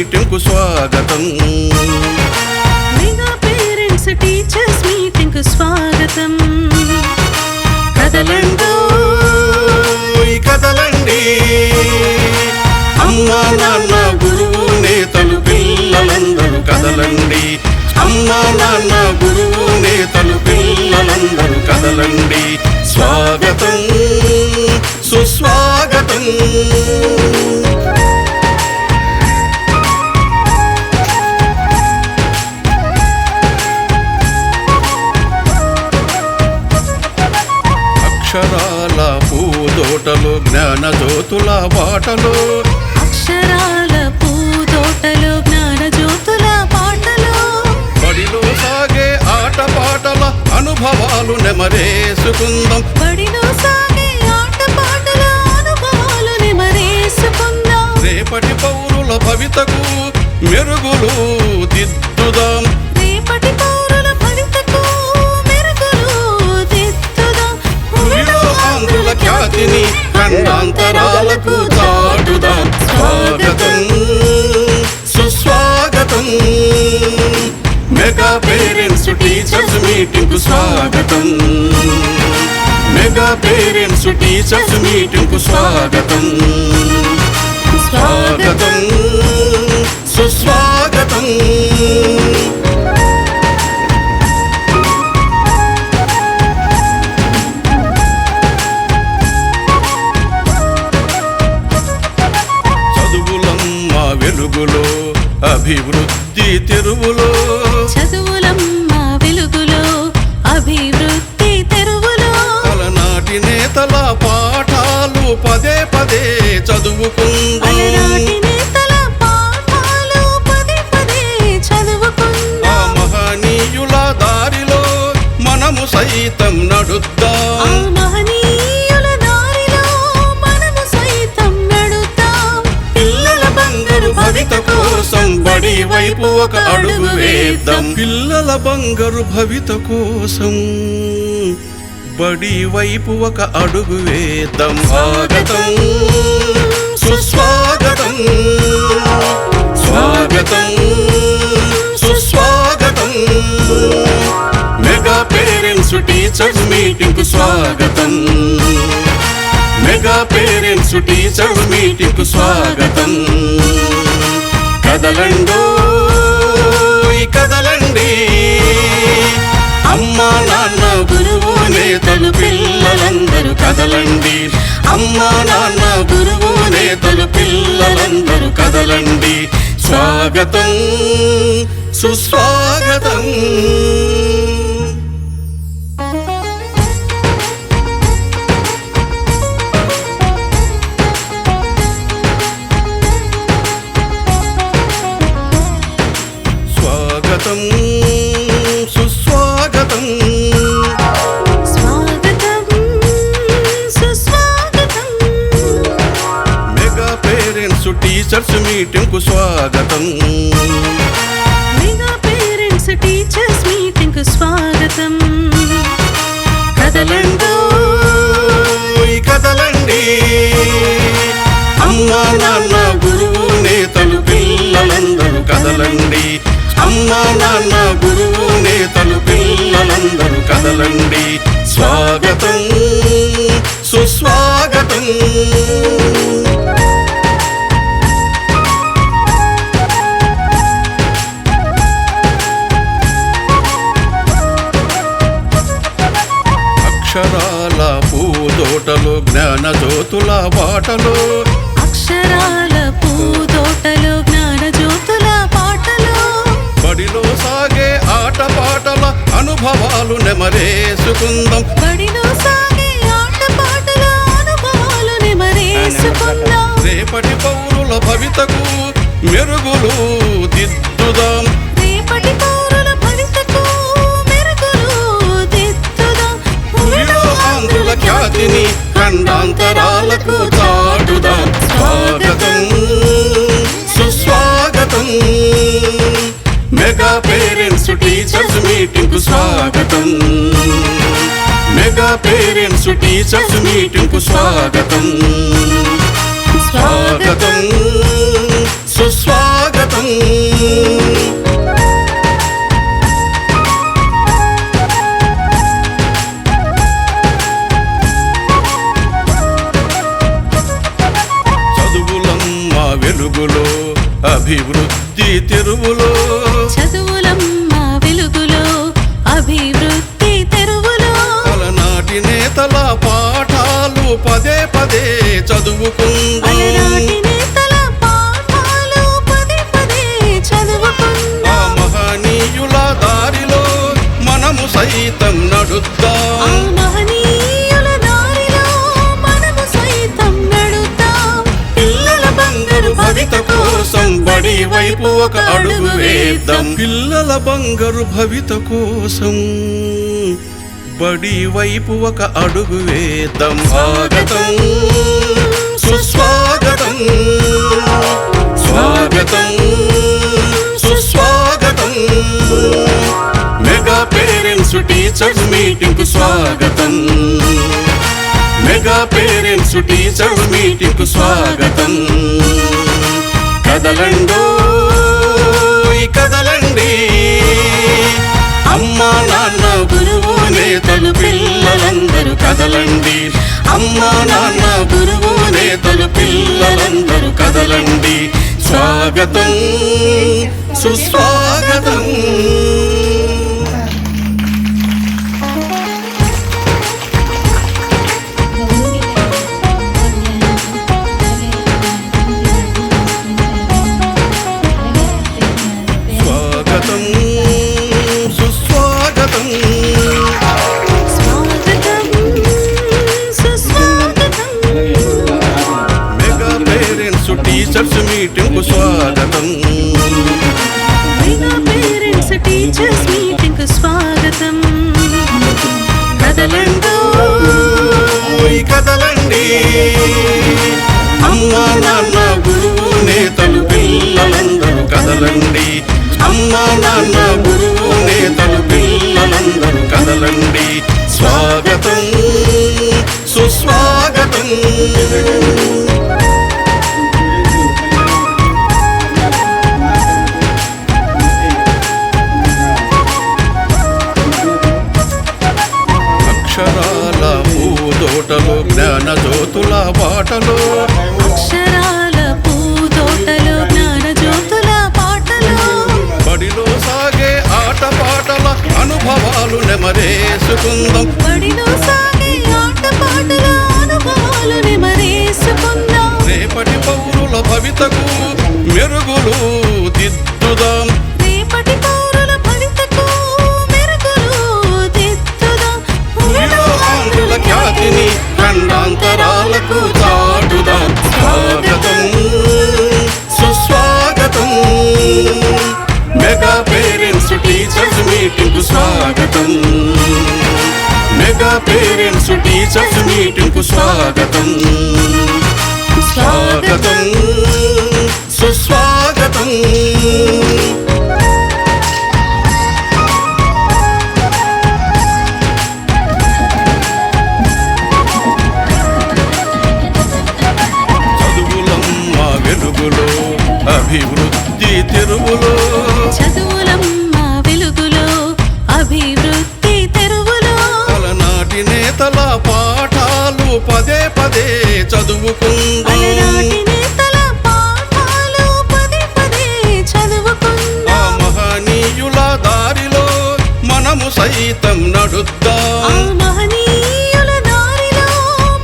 మీటింగ్కు స్వాగతం. జ్యోతుల బాటలు అక్షరాల పూతోటలో జ్ఞాన జ్యోతుల పాటలో. బడిలో సాగే ఆట పాటల అనుభవాలు నెమరేసుకుందాం. బడిలో సాగే ఆట పాటల అనుభవాలు నెమరేసుకుందాం. రేపటి పౌరుల భవితకు మెరుగులు దిద్దుదాం. రేపటి పౌరుల భవితకు మెరుగులు దిద్దుదాం. ఆంధ్రుల ఖ్యాతిని ఖండాంతరాలకు దాటుదా స్వాగతం. సుస్వాగతం. మెగా పేరెంట్స్ టీచర్స్ మీటింగ్ స్వాగతం. మెగా పేరెంట్స్ టీచర్స్ మీటింగ్ స్వాగతం. స్వాగతం. సుస్వాగతం. people to వైపు ఒక అడుగు వేద్దాం. పిల్లల బంగారు భవిత కోసం బడి వైపు ఒక అడుగు వేద్దాం. స్వాగతం. సుస్వాగతం. స్వాగతం. సుస్వాగతం. మెగా పేరెంట్స్ టీచర్స్ మీటింగ్కు స్వాగతం. మెగా పేరెంట్స్ టీచర్స్ మీటింగ్కు స్వాగతం. కదలండు కదలండి. అమ్మా నాన్న గురువు నేతలు పిల్లలందరూ కదలండి. అమ్మా నాన్న గురువు నేతలు పిల్లలందరూ కదలండి. స్వాగతం సుస్వాగతం. టీచర్స్ మీటింగ్కు స్వాగతం మెగా పేరెంట్స్ టీచర్స్ మీటింగ్కు స్వాగతం కదలండో కదలండి అమ్మా నాన్న గురువు నేతలు పిల్లలందరూ కదలండి అమ్మా నాన్న గురువు నేతలు పిల్లలందరూ కదలండి స్వాగతం సుస్వాగతం అక్షరాల పూదోటలు జ్ఞాన జ్యోతుల బాటలు అక్షరాల పూతోటలో జ్ఞాన జ్యోతుల పాటలో. బడిలో సాగే ఆట పాటల అనుభవాలు నెమరేసుకుందాం. బడిలో సాగే ఆట పాటల అనుభవాలు నెమరేసుకుందాం. రేపటి పౌరుల భవితకు మెరుగులు ఖండాంతరాలకు చాటుదాం స్వాగతం సుస్వాగతం. మెగా పేరెంట్స్ టీచర్స్ మీటింగ్కు స్వాగతం. మెగా పేరెంట్స్ టీచర్స్ మీటింగ్కు స్వాగతం. స్వాగతం సుస్వాగతం. నేతల పాఠాలు పదే పదే చదువుకుందాం మహనీయుల దారిలో మనము సైతం నడుద్దాం. కోసం బడి వైపు ఒక అడుగు వేద్దాం. పిల్లల బంగారు భవిత కోసం బడి వైపు ఒక అడుగు వేద్దాం. స్వాగతం. సుస్వాగతం. స్వాగతం. సుస్వాగతం. మెగా పేరెంట్స్ టీచర్స్ మీటింగ్కు స్వాగతం. మెగా పేరెంట్స్ టీచర్స్ మీటింగ్కు స్వాగతం. కదలండో కదలండి. అమ్మా నాన్న గురువు నేతలు పిల్లలందరూ కదలండి. స్వాగతం సుస్వాగతం. పేరెంట్స్ టీచర్స్ మీటింగ్కు స్వాగతం. మెగా పేరెంట్స్ టీచర్స్ మీటింగ్కు స్వాగతం. కదలండో. ఓయ్ కదలండి. అమ్మా నాన్న గురువు నేతలు పిల్లలందరూ కదలండి. అమ్మా నాన్న గురువు నేతలు పిల్లలందరూ కదలండి. స్వాగతం. సుస్వాగతం. పూదోటలో జ్ఞాన జ్యోతుల బాటలో అక్షరాల పూతోటలో జ్ఞాన జ్యోతుల పాటలో. బడిలో సాగే ఆట పాటల అనుభవాలు నెమరేసుకుందాం. బడిలో సాగే ఆట పాటల. స్వాగతం. పదే చదువుకుందాం. మహనీయుల దారిలో మనము సైతం నడుద్దాం. మహనీయుల దారిలో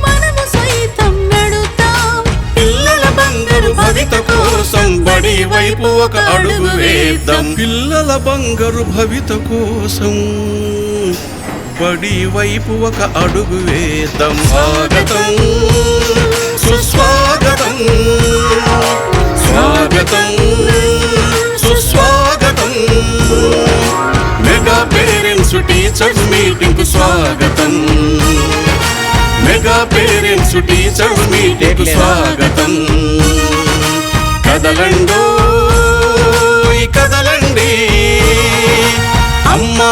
మనము సైతం నడుద్దాం. పిల్లల బంగారు భవిత కోసం బడి వైపు ఒక అడుగు వేద్దాం. పిల్లల బంగారు భవిత కోసం కబడ్డీ వైపు ఒక అడుగు వేద్దాం. స్వాగతం. సుస్వాగతం. స్వాగతం. సుస్వాగతం. మెగా పేరెంట్స్ టీచర్స్ మీటింగ్ స్వాగతం. మెగా పేరెంట్స్ టీచర్స్ మీటింగ్ స్వాగతం. కదలండో కదలండి. అమ్మా